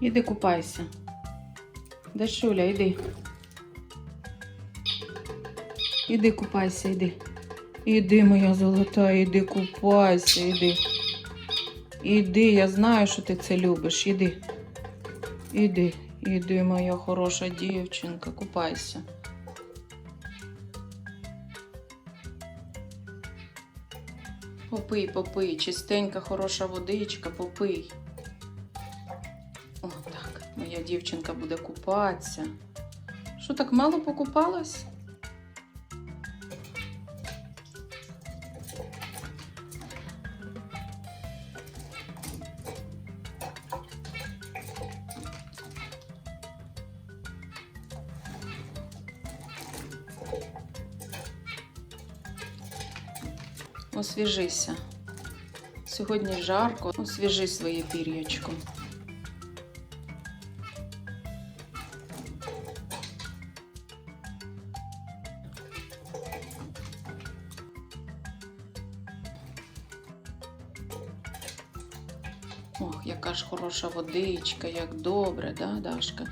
Іди купайся. Дашуля, іди. Іди купайся, іди. Іди, моя золота, іди купайся, іди. Іди, я знаю, що ти це любиш. Іди. Іди, іди, моя хороша дівчинка, купайся. Попий, попий, чистенька, хороша водичка, попий. Моя дівчинка буде купатися. Що так мало покупалась? Освіжися. Сьогодні жарко, освіжи своє пір'ячко. Ох, яка ж хороша водичка, як добре, да, Дашка?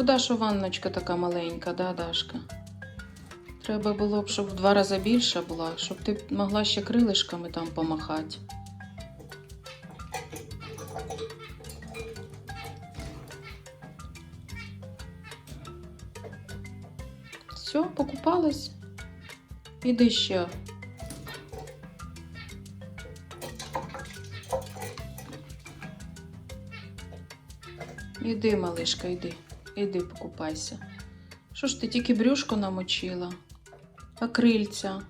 Шкода, що ванночка така маленька, да, Дашка? Треба було б, щоб в два рази більша була, щоб ти могла ще крилишками там помахати. Все, покупалась? Іди ще. Іди, малишка, іди. Іди покупайся. Що ж ти тільки брюшко намочила? А крильця?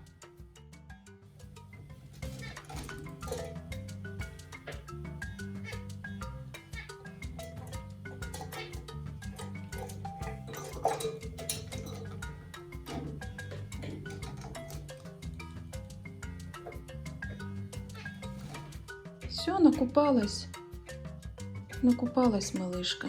Все, накупалась. Накупалась, малишка.